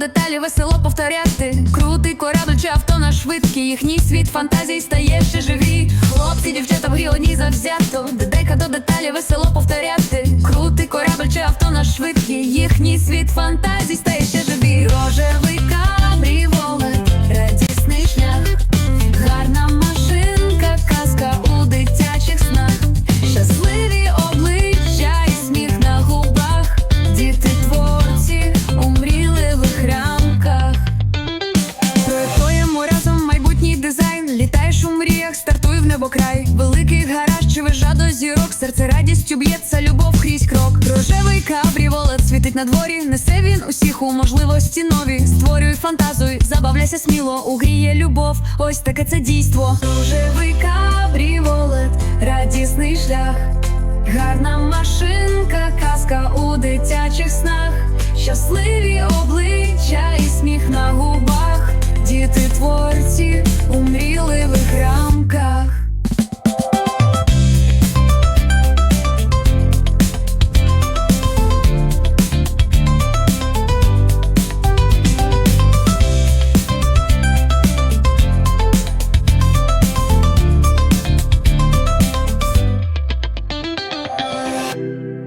деталі весело повторяти. Крутий корабль чи авто на швидкий їхній світ фантазій стає ще живі. Хлопці, дівчата в грі одні завзято. Дедека до деталі весело повторяти. Крутий корабль чи авто на швидкий їхній світ фантазій стає. Дизайн. Літаєш у мріях, стартуй в небокрай. Великий гараж чи вежа до зірок. Серце радістю б'ється, любов крізь крок. Рожевий кабріволет світить на дворі. Несе він усіх у можливості нові. Створюй фантазуй, забавляйся сміло. У грі є любов, ось таке це дійство. Рожевий кабріволет, радісний шлях. Гарна машинка, казка у дитячих снах, щасливі обличчя і сміх на губах, діти творці у мрійливих рамках.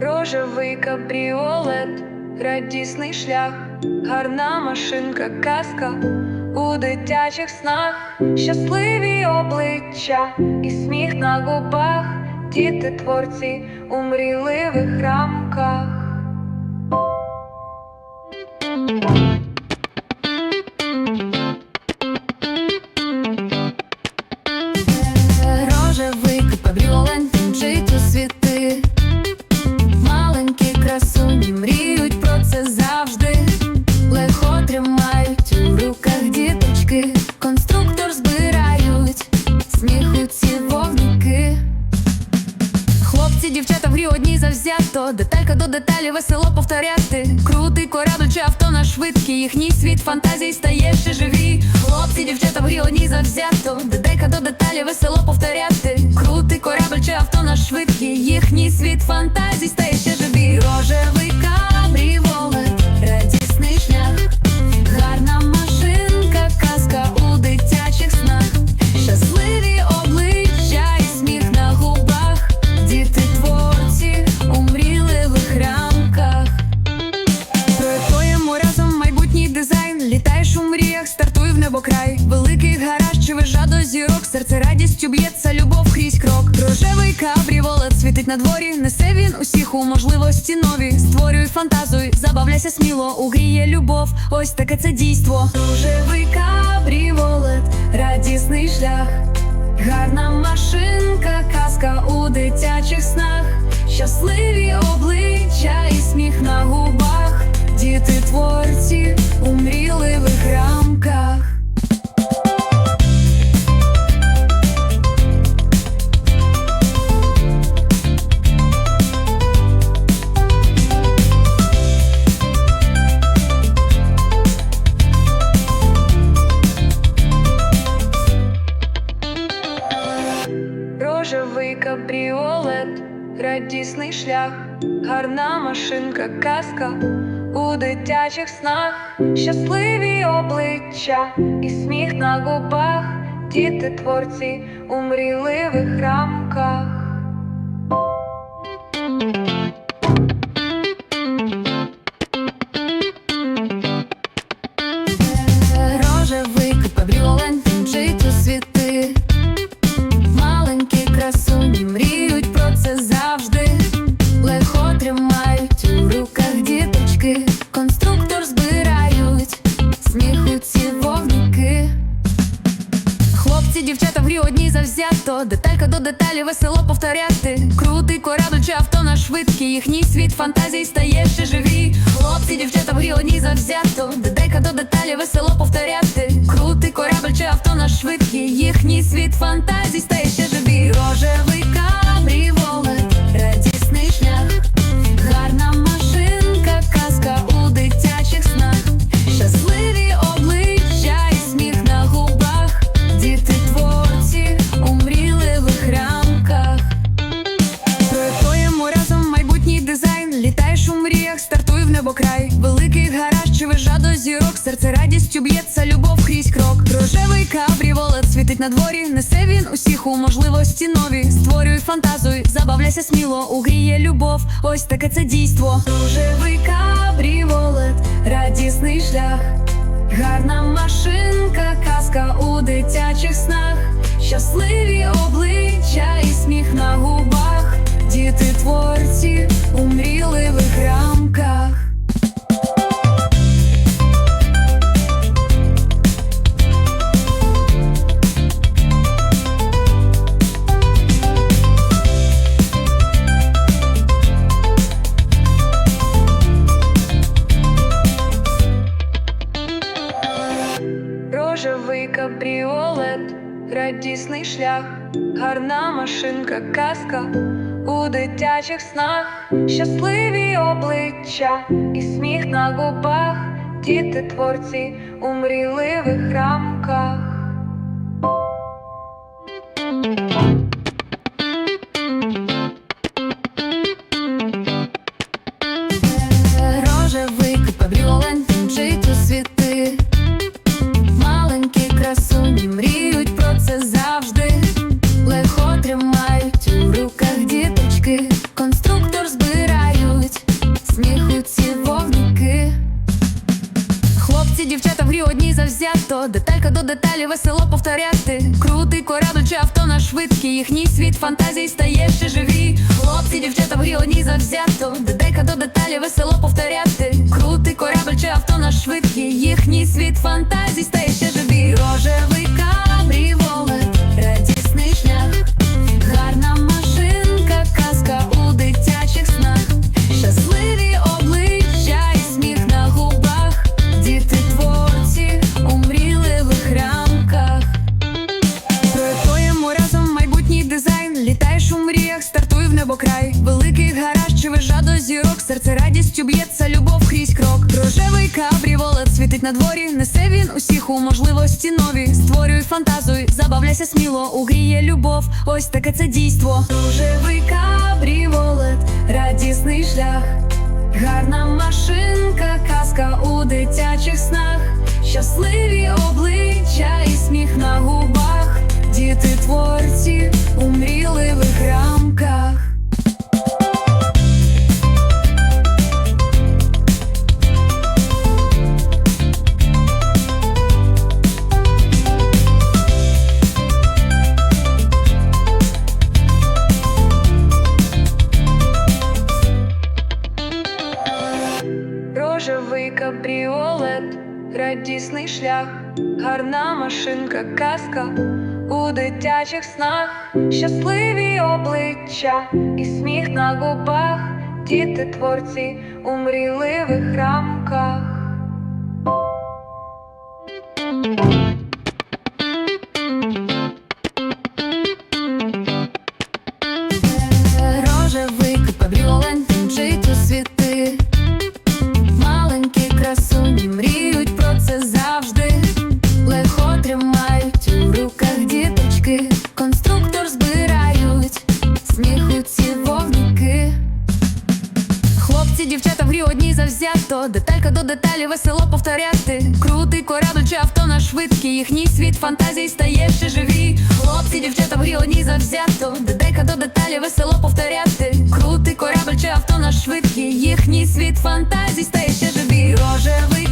Рожевий кабріолет, радісний шлях, гарна машинка, казка У дитячих снах, щасливі обличчя і сміх на губах, діти творці у мрійливих рамках. Швидкі, їхній світ фантазій стає ще живі. Хлопці, дівчата в грі одній завзято, дедека до деталі весело повторяти. Крутий корабль чи авто на швидкі, їхній світ фантазій стає на дворі. Несе він усіх у можливості нові. Створюй фантазуй, забавляйся сміло. У грі є любов, ось таке це дійство. Рожевий кабріволет, радісний шлях. Гарна машинка, казка у дитячих снах, щасливі обличчя і сміх на губах, діти творці у мрійливих рамках. Радісний шлях, гарна машинка, казка у дитячих снах, щасливі обличчя і сміх на губах, діти творці у мрійливих рамках. Завзято, деталька до деталі весело повторяти. Крутий корабль чи авто на швидкі, їхній світ фантазій стає ще живі. Хлопці, дівчата в грі одній завзято, деталька до деталі весело повторяти. Крутий корабль чи авто на швидкі, їхній світ фантазій стає б'ється, любов крізь крок. Рожевий світить на дворі, несе він усіх у можливості нові. Створюй фантазуй, забавляйся сміло, угріє любов, ось таке це дійство. Рожевий кабріволет, радісний шлях, гарна машинка, казка у дитячих снах, щасливі обличчя радісний шлях, гарна машинка, казка у дитячих снах, щасливі обличчя і сміх на губах, діти творці у мрійливих рамках. До деталі весело повторяти. Крутий корабль авто на швидкі, їхній світ фантазій стає ще живі. Хлопці, дівчата в грі одні завзято, Дедека до деталі весело повторяти. Крутий корабль чи авто на швидкі, їхній світ фантазій зірок. Серце радістю б'ється, любов крізь крок. Рожевий кабріволет світить на дворі. Несе він усіх у можливості нові. Створюй фантазуй, забавляйся сміло, угріє любов. Ось таке це дійство. Рожевий кабріволет, радісний шлях. Гарна машинка, казка у дитячих снах, щасливі обличчя і сміх на губах, діти творці у мрійливих рамках. Гарна машинка, казка у дитячих снах, щасливі обличчя і сміх на губах, діти творці у мрійливих рамках. Чи швидкі, їхній світ фантазій стає ще живі. Хлопці, дівчата в грілоні завзято, Дедека до деталі весело повторяти. Крутий корабль чи авто на швидкі, їхній світ фантазій стає ще живі. Рожевий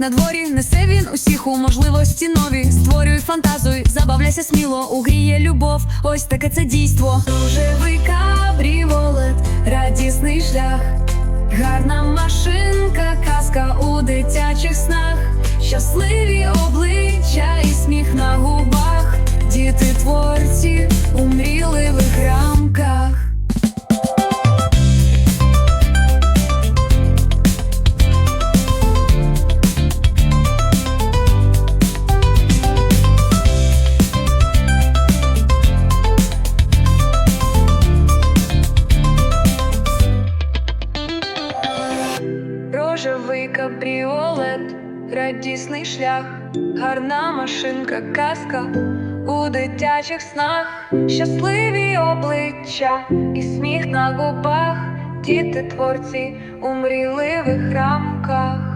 кабріволет на дворі. Несе він усіх у можливості нові. Створюй фантазуй, забавляйся сміло, угріє любов. Ось таке це дійство. Рожевий кабріволет, радісний шлях. Гарна машинка, казка у дитячих снах, щасливі обличчя і сміх на губах, діти творці у мрійливих рожевий капріолет, радісний шлях, гарна машинка, казка у дитячих снах, щасливі обличчя і сміх на губах, діти творці у мрійливих рамках.